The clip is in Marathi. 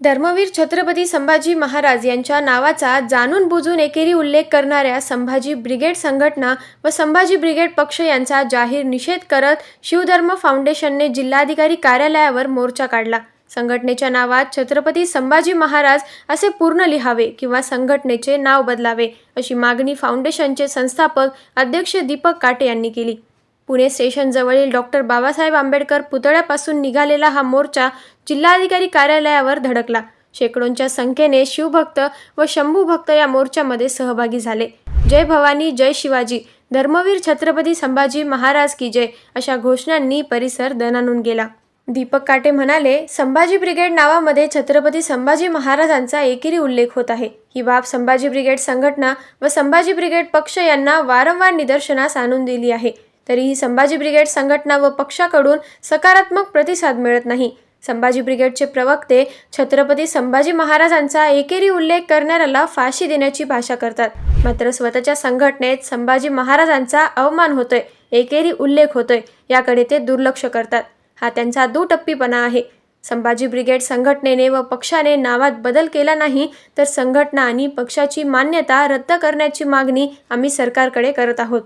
धर्मवीर छत्रपती संभाजी महाराज यांच्या नावाचा जाणून बुजून एकेरी उल्लेख करणाऱ्या संभाजी ब्रिगेड संघटना व संभाजी ब्रिगेड पक्ष यांचा जाहीर निषेध करत शिवधर्म फाउंडेशनने जिल्हाधिकारी कार्यालयावर मोर्चा काढला. संघटनेच्या नावात छत्रपती संभाजी महाराज असे पूर्ण लिहावे किंवा संघटनेचे नाव बदलावे अशी मागणी फाउंडेशनचे संस्थापक अध्यक्ष दीपक काटे यांनी केली. पुणे स्टेशनजवळील डॉक्टर बाबासाहेब आंबेडकर पुतळ्यापासून निघालेला हा मोर्चा जिल्हाधिकारी कार्यालयावर धडकला. शेकडोंच्या संख्येने शिवभक्त व शंभू भक्त या मोर्चामध्ये सहभागी झाले. जय भवानी जय शिवाजी. धर्मवीर छत्रपती संभाजी महाराज की जय अशा घोषणांनी परिसर दणानून गेला. दीपक काटे म्हणाले संभाजी ब्रिगेड नावामध्ये छत्रपती संभाजी महाराजांचा एकेरी उल्लेख होत आहे. ही बाब संभाजी ब्रिगेड संघटना व संभाजी ब्रिगेड पक्ष यांना वारंवार निदर्शनास आणून दिली आहे. तरीही संभाजी ब्रिगेड संघटना व पक्षाकडून सकारात्मक प्रतिसाद मिळत नाही. संभाजी ब्रिगेडचे प्रवक्ते छत्रपती संभाजी महाराजांचा एकेरी उल्लेख करणाऱ्याला फाशी देण्याची भाषा करतात. मात्र स्वतःच्या संघटनेत संभाजी महाराजांचा अवमान होतोय एकेरी उल्लेख होतोय याकडे ते दुर्लक्ष करतात. हा त्यांचा दुटप्पीपणा आहे. संभाजी ब्रिगेड संघटनेने व पक्षाने नावात बदल केला नाही तर संघटना आणि पक्षाची मान्यता रद्द करण्याची मागणी आम्ही सरकारकडे करत आहोत.